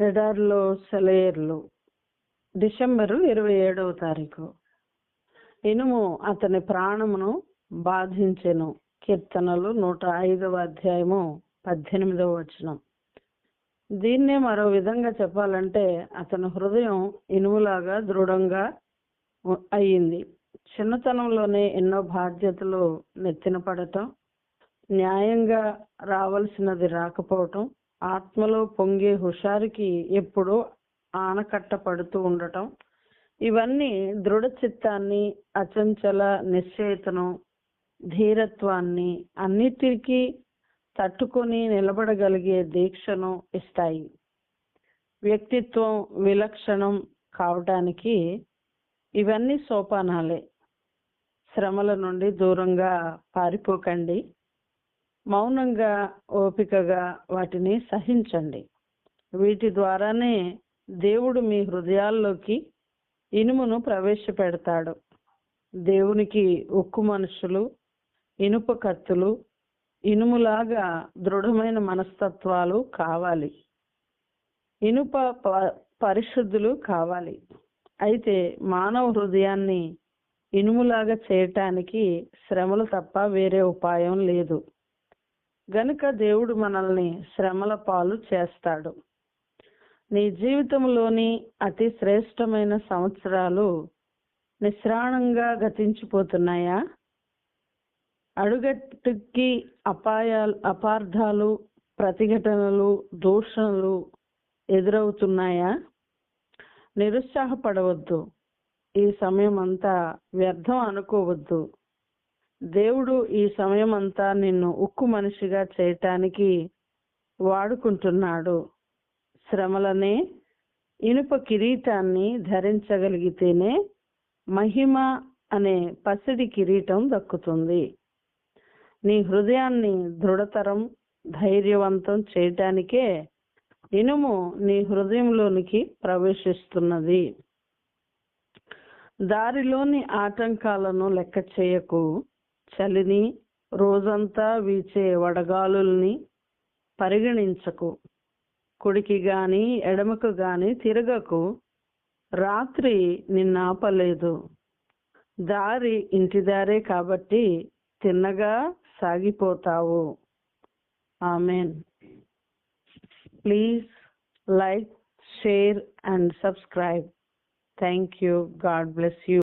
ఎడార్లో సెలయేర్లు. December ఇరవై ఏడవ తారీఖు. ఇనుము అతని ప్రాణమును బాధించెను. కీర్తనలు నూట ఐదవ అధ్యాయము పద్దెనిమిదవ వచనం. దీన్నే మరో విధంగా చెప్పాలంటే అతని హృదయం ఇనుములాగా దృఢంగా అయ్యింది చిన్నతనంలోనే ఎన్నో బాధ్యతలు నెత్తిన పడటం న్యాయంగా రావలసినది రాకపోవటం ఆత్మలో పొంగే హుషారుకి ఎప్పుడూ ఆనకట్ట పడుతూ ఉండటం. ఇవన్నీ దృఢ చిత్తాన్ని అచంచల నిశ్చయితను ధీరత్వాన్ని అన్నిటికీ తట్టుకొని నిలబడగలిగే దీక్షను ఇస్తాయి. వ్యక్తిత్వం విలక్షణం కావటానికి ఇవన్నీ సోపానాలే. శ్రమల నుండి దూరంగా పారిపోకండి. మౌనంగా ఓపికగా వాటిని సహించండి. వీటి ద్వారానే దేవుడు మీ హృదయాల్లోకి ఇనుమును ప్రవేశపెడతాడు. దేవునికి ఉక్కు మనుషులు ఇనుప కత్తులు ఇనుములాగా దృఢమైన మనస్తత్వాలు కావాలి. ఇనుప ప- పరిశుద్ధులు కావాలి. అయితే మానవ హృదయాన్ని ఇనుములాగా చేయటానికి శ్రమలు తప్ప వేరే ఉపాయం లేదు. గనుక దేవుడు మనల్ని శ్రమల పాలు చేస్తాడు. నీ జీవితంలోని అతి శ్రేష్టమైన సంవత్సరాలు నిశ్రాణంగా గతించిపోతున్నాయా? అడుగట్టుకి అపాయాలు అపార్థాలు ప్రతిఘటనలు దూషణలు ఎదురవుతున్నాయా? నిరుత్సాహపడవద్దు. ఈ సమయం అంతా వ్యర్థం అనుకోవద్దు. దేవుడు ఈ సమయం అంతా నిన్ను ఉక్కు మనిషిగా చేయటానికి వాడుకుంటున్నాడు. శ్రమలనే ఇనుప కిరీటాన్ని ధరించగలిగితేనే మహిమ అనే పసిడి కిరీటం దక్కుతుంది. నీ హృదయాన్ని దృఢతరం ధైర్యవంతం చేయటానికే ఇనుము నీ హృదయంలోనికి ప్రవేశిస్తున్నది. దారిలోని ఆటంకాలను లెక్క చేయకు. చలిని రోజంతా వీచే వడగాలుల్ని పరిగణించకు. కుడికి గాని ఎడమకు గాని తిరగకు. రాత్రి నిన్నాపలేదు. దారి ఇంటి దారే కాబట్టి తిన్నగా సాగిపోతావు. Amen. Please like share and subscribe. Thank you God bless you.